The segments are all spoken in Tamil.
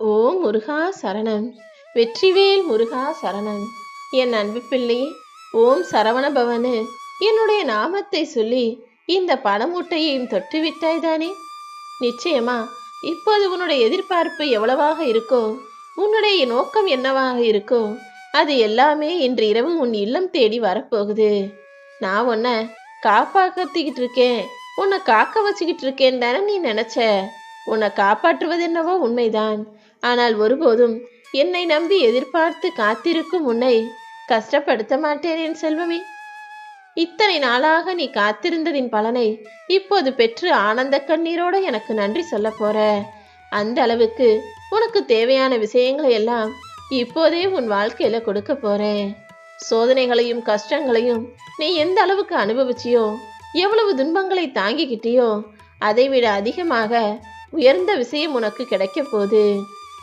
ஓம் முருகா சரணம். வெற்றிவேல் முருகா சரணம். என் அன்பு பிள்ளையே ஓம் சரவணபவனு என்னுடைய நாமத்தை சொல்லி இந்த பணமூட்டையையும் தொட்டு விட்டாய்தானே நிச்சயமா இப்போது உன்னுடைய எதிர்பார்ப்பு எவ்வளவாக இருக்கோ உன்னுடைய நோக்கம் என்னவாக இருக்கோ அது எல்லாமே இன்று இரவு உன் இல்லம் தேடி வரப்போகுது. நான் உன்னை காப்பாக்கத்திக்கிட்டு இருக்கேன். உன்னை காக்க வச்சுக்கிட்டு இருக்கேன் தானே நீ நினைச்ச. உன்னை காப்பாற்றுவது என்னவோ உண்மைதான். ஆனால் ஒருபோதும் என்னை நம்பி எதிர்பார்த்து காத்திருக்கும் உன்னை கஷ்டப்படுத்த மாட்டேன் என் செல்வமே. இத்தனை நாளாக நீ காத்திருந்ததின் பலனை இப்போது பெற்று ஆனந்த கண்ணீரோட எனக்கு நன்றி சொல்ல போற. அந்த அளவுக்கு உனக்கு தேவையான விஷயங்களை எல்லாம் இப்போதே உன் வாழ்க்கையில கொடுக்க போறேன். சோதனைகளையும் கஷ்டங்களையும் நீ எந்த அளவுக்கு அனுபவிச்சியோ எவ்வளவு துன்பங்களை தாங்கிக்கிட்டியோ அதைவிட அதிகமாக உயர்ந்த விஷயம் உனக்கு கிடைக்க போகுது.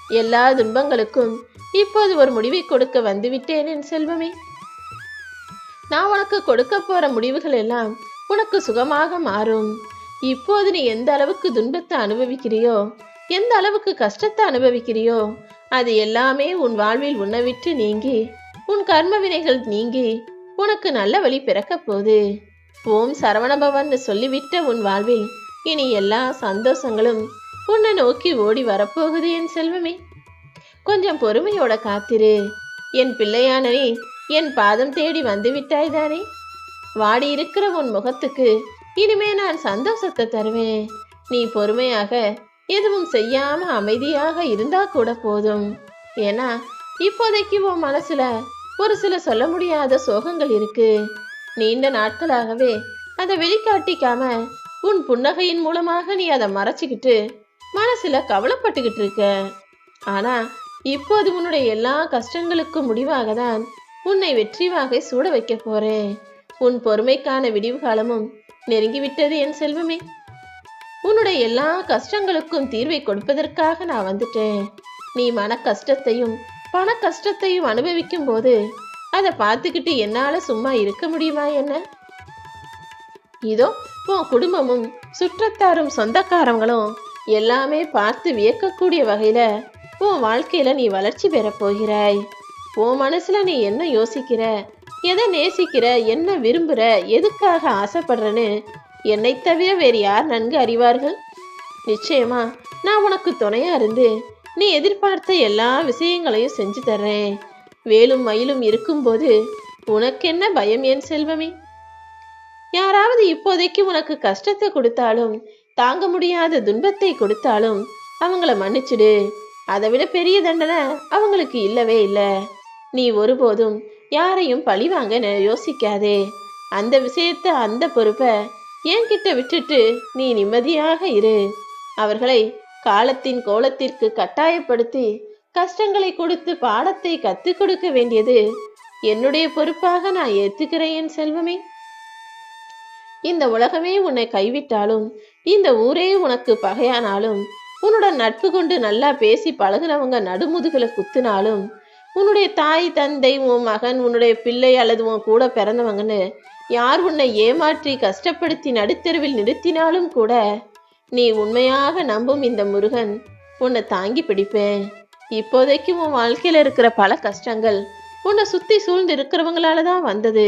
எல்லா துன்பங்களுக்கும் இப்போது ஒரு முடிவை கொடுக்க வந்துவிட்டேன் என் செல்வமே. நான் உனக்கு கொடுக்க போற முடிவுகள் எல்லாம் உனக்கு சுகமாக மாறும். இப்போது நீ எந்த அளவுக்கு துன்பத்தை அனுபவிக்கிறியோ எந்த அளவுக்கு கஷ்டத்தை அனுபவிக்கிறியோ அது எல்லாமே உன் வாழ்வில் உண்ணவிட்டு நீங்கி உன் கர்ம வினைகள் நீங்கி உனக்கு நல்ல வழி பிறக்கப் போகுது. ஓம் சரவணபவன் சொல்லிவிட்ட உன் வாழ்வில் இனி எல்லா சந்தோஷங்களும் உன்னை நோக்கி ஓடி வரப்போகுது என் செல்வமே. கொஞ்சம் பொறுமையோட காத்திரு. என் பிள்ளையானனே என் பாதம் தேடி வந்து விட்டாய்தானே வாடி இருக்கிற உன் முகத்துக்கு இனிமே நான் சந்தோஷத்தை தருவேன். நீ பொறுமையாக எதுவும் செய்யாம அமைதியாக இருந்தா கூட போதும். ஏன்னா இப்போதைக்கு உன் மனசுல ஒரு சில சொல்ல முடியாத சோகங்கள் இருக்கு. நீண்ட நாட்களாகவே அதை வெளிக்காட்டிக்காம உன் புன்னகையின் மூலமாக நீ அதை மறைச்சிக்கிட்டு மனசுல கவலைப்பட்டுக்கிட்டு இருக்க ஆனா இப்போது உன்னுடைய எல்லா கஷ்டங்களுக்கும் முடிவாக தான் உன்னை வெற்றி வாகை சூட வைக்க போறேன். உன் பொறுமைக்கான விடிவு காலமும் நெருங்கிவிட்டது என் செல்வமே. உன்னுடைய எல்லா கஷ்டங்களுக்கும் தீர்வை கொடுப்பதற்காக நான் வந்துட்டேன். நீ மன கஷ்டத்தையும் பண கஷ்டத்தையும் அனுபவிக்கும் போது அதை பார்த்துக்கிட்டு என்னால சும்மா இருக்க முடியுமா என்ன? இதோ உன் குடும்பமும் சுற்றத்தாரும் சொந்தக்காரங்களும் எல்லாமே பார்த்து வியக்கக்கூடிய வகையில உன் வாழ்க்கையில நீ வளர்ச்சி பெறப் போகிறாய். உன் மனசுல நீ என்ன யோசிக்கிற? எதை நேசிக்கிற? என்ன விரும்புற? எதுக்காக ஆசைப்படுறன்னு என்னை தவிர வேறு யார் நன்கு அறிவார்கள்? நிச்சயமா நான் உனக்கு துணையா இருந்து நீ எதிர்பார்த்த எல்லா விஷயங்களையும் செஞ்சு தர்றேன். வேலும் மயிலும் இருக்கும்போது உனக்கென்ன பயம் என் செல்வமே? யாராவது இப்போதைக்கு உனக்கு கஷ்டத்தை கொடுத்தாலும் தாங்க முடியாத துன்பத்தை கொடுத்தாலும் அவங்கள மன்னிச்சிடு. அதை விட பெரிய தண்டனை அவங்களுக்கு இல்லவே இல்லை. நீ ஒருபோதும் யாரையும் பழிவாங்க யோசிக்காதே. அந்த விஷயத்த அந்த பொறுப்பை என்கிட்ட விட்டுட்டு நீ நிம்மதியாக இரு. அவர்களை காலத்தின் கோலத்திற்கு கட்டாயப்படுத்தி கஷ்டங்களை கொடுத்து பாடத்தை கத்துக் கொடுக்க வேண்டியது என்னுடைய பொறுப்பாக நான் ஏத்துக்கிறேன் என் செல்வமே. இந்த உலகமே உன்னை கைவிட்டாலும் இந்த ஊரே உனக்கு பகையானாலும் உன்னுடன் நட்பு கொண்டு நல்லா பேசி பழகுனவங்க நடுமுதுகுல குத்துனாலும் உன்னுடைய தாய் தந்தை உன் மகன் உன்னுடைய பிள்ளை அல்லது உன் கூட பிறந்தவங்கன்னு யார் உன்னை ஏமாற்றி கஷ்டப்படுத்தி நடுத்தெருவில் நிறுத்தினாலும் கூட நீ உண்மையாக நம்பும் இந்த முருகன் உன்னை தாங்கி பிடிப்பேன். இப்போதைக்கு உன் வாழ்க்கையில் இருக்கிற பல கஷ்டங்கள் உன்னை சுற்றி சூழ்ந்து இருக்கிறவங்களால தான் வந்தது.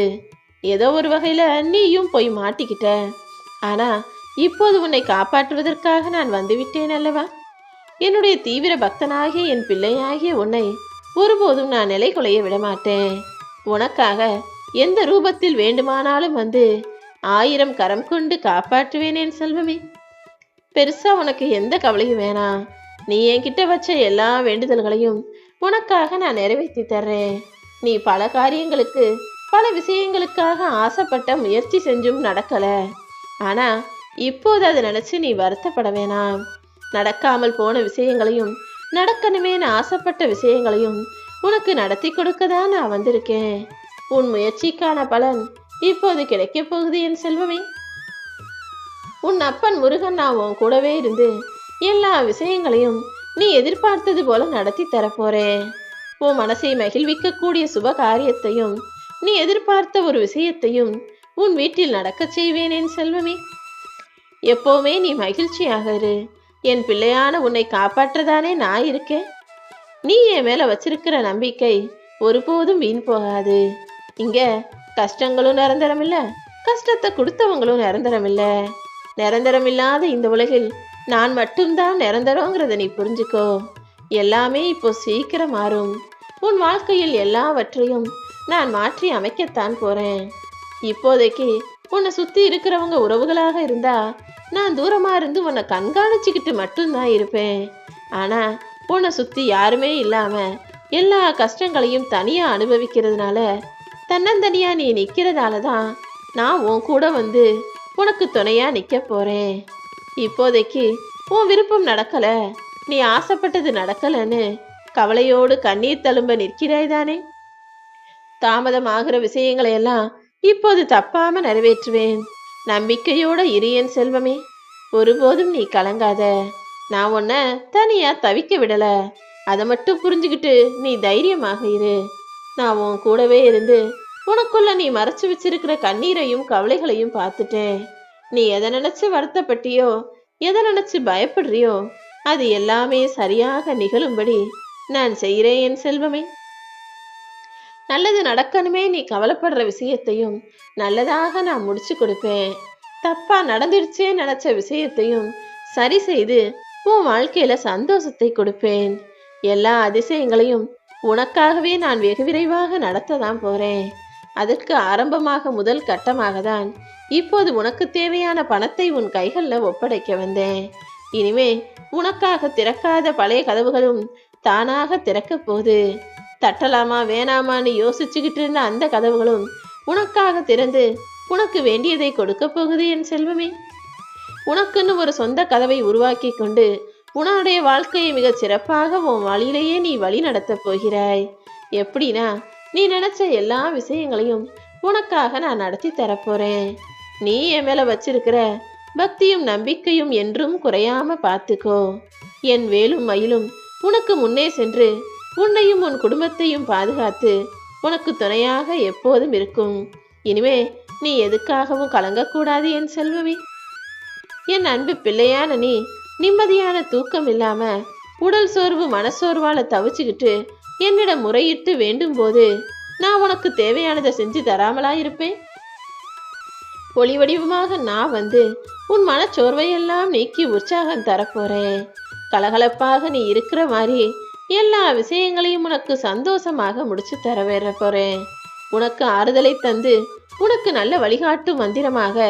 ஏதோ ஒரு வகையில் நீயும் போய் மாட்டிக்கிட்ட. ஆனா இப்போது உன்னை காப்பாற்றுவதற்காக நான் வந்துவிட்டேன் அல்லவா? என்னுடைய தீவிர பக்தனாகிய என் பிள்ளையாகிய உன்னை ஒருபோதும் நான் நிலை குலைய விடமாட்டேன். உனக்காக எந்த ரூபத்தில் வேண்டுமானாலும் வந்து ஆயிரம் கரம் கொண்டு காப்பாற்றுவேன் என் செல்வமே. பெருசா உனக்கு எந்த கவலையும் வேணாம் நீ என்கிட்ட வச்ச எல்லா வேண்டுதல்களையும் உனக்காக நான் நிறைவேற்றி தர்றேன். நீ பல காரியங்களுக்கு பல விஷயங்களுக்காக ஆசைப்பட்ட முயற்சி செஞ்சும் நடக்கல. ஆனா இப்போது அதை நினைச்சு நீ வருத்தப்பட வேணாம். நடக்காமல் போன விஷயங்களையும் நடக்கணுமேனு ஆசைப்பட்ட விஷயங்களையும் உனக்கு நடத்தி கொடுக்க தான் நான் வந்திருக்கேன். உன் முயற்சிக்கான பலன் இப்போது கிடைக்கப் போகுது என் செல்வமே. உன் அப்பன் முருகன் நான் உன் கூடவே இருந்து எல்லா விஷயங்களையும் நீ எதிர்பார்த்தது போல நடத்தி தரப்போறேன் உன் மனசை மகிழ்விக்கக்கூடிய சுப காரியத்தையும் நீ எதிர்பார்த்த ஒரு விஷயத்தையும் உன் வீட்டில் நடக்கச் செய்வேன் என் செல்வமே. எப்போவுமே நீ மகிழ்ச்சியாக இரு. என் பிள்ளையான உன்னை காப்பாற்றதானே நான் இருக்கேன். நீ என் மேல வச்சிருக்கிற நம்பிக்கை ஒருபோதும் வீண் போகாது. இங்க கஷ்டங்களும் நிரந்தரம் இல்ல. கஷ்டத்தை கொடுத்தவங்களும் நிரந்தரம் இல்ல. நிரந்தரம் இல்லாத இந்த உலகில் நான் மட்டும்தான் நிரந்தரங்கிறத நீ புரிஞ்சுக்கோ. எல்லாமே இப்போ சீக்கிரம் மாறும். உன் வாழ்க்கையில் எல்லாவற்றையும் நான் மாற்றி அமைக்கத்தான் போறேன். இப்போதைக்கு உன்னை சுத்தி இருக்கிறவங்க உறவுகளாக இருந்தா நான் தூரமா இருந்து உன்னை கண்காணிச்சுக்கிட்டு மட்டும்தான் இருப்பேன். ஆனா உன்னை சுத்தி யாருமே இல்லாம எல்லா கஷ்டங்களையும் தனியா அனுபவிக்கிறதுனால தன்னந்தனியா நீ நிக்கிறதால தான் நான் உன் கூட வந்து உனக்கு துணையா நிக்க போறேன். இப்போதைக்கு உன் விருப்பம் நடக்கல. நீ ஆசைப்பட்டது நடக்கலன்னு கவலையோடு கண்ணீர் தழும்ப நிற்கிறாய் தானே? தாமதமாகிற விஷயங்களை எல்லாம் இப்போது தப்பாம நிறைவேற்றுவேன். நம்பிக்கையோட இரு என் செல்வமே. ஒருபோதும் நீ கலங்காத. நான் உன்னை தனியா தவிக்க விடல. அதை மட்டும் புரிஞ்சுக்கிட்டு நீ தைரியமாக இரு. நான் உன் கூடவே இருந்து உனக்குள்ள நீ மறைச்சு வச்சிருக்கிற கண்ணீரையும் கவலைகளையும் பார்த்துட்டேன். நீ எதை நினைச்சு வருத்தப்பட்டியோ எதை நினைச்சு பயப்படுறியோ அது எல்லாமே சரியாக நிகழும்படி நான் செய்கிறேன் என் செல்வமே. நல்லது நடக்கணுமே நீ கவலைப்படுற விஷயத்தையும் நல்லதாக நான் முடிச்சு கொடுப்பேன். தப்பா நடந்துடுச்சே நினைச்ச விஷயத்தையும் சரி செய்து உன் வாழ்க்கையில சந்தோஷத்தை கொடுப்பேன். எல்லா அதிசயங்களையும் உனக்காகவே நான் வெகு விரைவாக நடத்த தான் போறேன். அதற்கு ஆரம்பமாக முதல் கட்டமாக தான் இப்போது உனக்கு தேவையான பணத்தை உன் கைகளில் ஒப்படைக்க வந்தேன். இனிமே உனக்காக திறக்காத பழைய கதவுகளும் தானாக திறக்க போகுது. தட்டலாமா வேணாமான்னு யோசிச்சுக்கிட்டு இருந்த அந்த கதவுகளும் உனக்காக திறந்து உனக்கு வேண்டியதை கொடுக்க போகுது என் செல்வமே. உனக்குன்னு ஒரு சொந்த கதவை உருவாக்கி கொண்டு உன்னுடைய வாழ்க்கையை மிகச் சிறப்பாக உன் வழியிலேயே நீ வழி நடத்தப் போகிறாய். எப்படின்னா நீ நினைச்ச எல்லா விஷயங்களையும் உனக்காக நான் நடத்தி தரப்போறேன் நீ என் மேல வச்சிருக்கிற பக்தியும் நம்பிக்கையும் என்றும் குறையாம பார்த்துக்கோ. என் வேலும் மயிலும் உனக்கு முன்னே சென்று உன்னையும் உன் குடும்பத்தையும் பாதுகாத்து உனக்கு துணையாக எப்போதும் இருக்கும். இனிமே நீ எதுக்காகவும் கலங்கக்கூடாது என் செல்வமே. என் அன்பு பிள்ளையான நீ நிம்மதியான தூக்கம் இல்லாம உடல் சோர்வு மனசோர்வால தவிச்சுக்கிட்டு என்னிடம் முறையிட்டு வேண்டும் போது நான் உனக்கு தேவையானதை செஞ்சு தராமலா இருப்பேன் ஒளி வடிவமாக நான் வந்து உன் மனச்சோர்வையெல்லாம் நீக்கி உற்சாகம் தரப்போறேன். கலகலப்பாக நீ இருக்கிற மாதிரி எல்லா விஷயங்களையும் உனக்கு சந்தோஷமாக முடிச்சு தர வேற போறேன். உனக்கு ஆறுதலை தந்து உனக்கு நல்ல வழிகாட்டு மந்திரமாக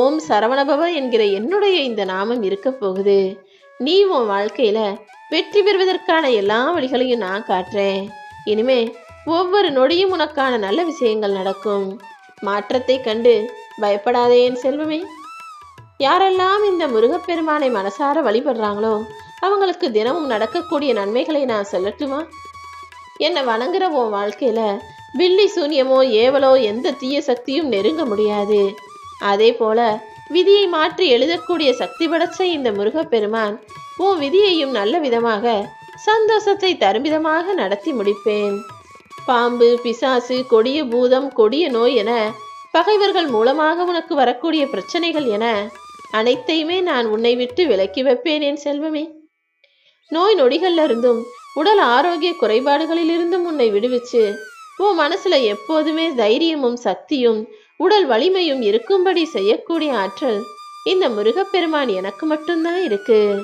ஓம் சரவணபவ என்கிற என்னுடைய இந்த நாமம் இருக்க போகுது. நீ உன் வாழ்க்கையில வெற்றி பெறுவதற்கான எல்லா வழிகளையும் நான் காட்டுறேன். இனிமே ஒவ்வொரு நொடியும் உனக்கான நல்ல விஷயங்கள் நடக்கும். மாற்றத்தை கண்டு பயப்படாதே என் செல்வமே. யாரெல்லாம் இந்த முருகப்பெருமானை மனசார வழிபடுறாங்களோ அவங்களுக்கு தினமும் நடக்கக்கூடிய நன்மைகளை நான் சொல்லட்டுமா? என்னை வணங்குற உன் வாழ்க்கையில வில்லி சூன்யமோ ஏவலோ எந்த தீய சக்தியும் நெருங்க முடியாது. அதே போல விதியை மாற்றி எழுதக்கூடிய சக்தி படைச்ச இந்த முருகப்பெருமான் உன் விதியையும் நல்ல விதமாக சந்தோஷத்தை தரும் விதமாக நடத்தி முடிப்பேன். பாம்பு பிசாசு கொடிய பூதம் கொடிய நோய் என பகைவர்கள் மூலமாக உனக்கு வரக்கூடிய பிரச்சனைகள் என அனைத்தையுமே நான் உன்னை விட்டு விலக்கி வைப்பேன் என் செல்வமே. நோய் நொடிகள்ல இருந்தும் உடல் ஆரோக்கிய குறைபாடுகளிலிருந்தும் உன்னை விடுவிச்சு. உன் மனசுல எப்போதுமே தைரியமும் சக்தியும் உடல் வலிமையும் இருக்கும்படி செய்யக்கூடிய ஆற்றல் இந்த முருகப்பெருமான் எனக்கு மட்டும்தான் இருக்கு.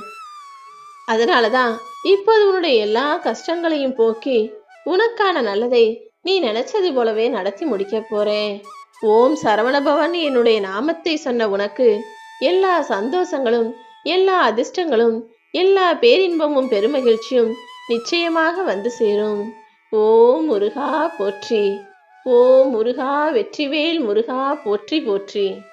அதனாலதான் இப்போது உன்னுடைய எல்லா கஷ்டங்களையும் போக்கி உனக்கான நல்லதை நீ நினைச்சது போலவே நடத்தி முடிக்க போறேன். ஓம் சரவணபவன் என்னுடைய நாமத்தை சொன்ன உனக்கு எல்லா சந்தோஷங்களும் எல்லா அதிர்ஷ்டங்களும் எல்லா பேரின்பமும் பெருமகிழ்ச்சியும் நிச்சயமாக வந்து சேரும். ஓ முருகா போற்றி ஓ முருகா வெற்றிவேல் முருகா போற்றி போற்றி.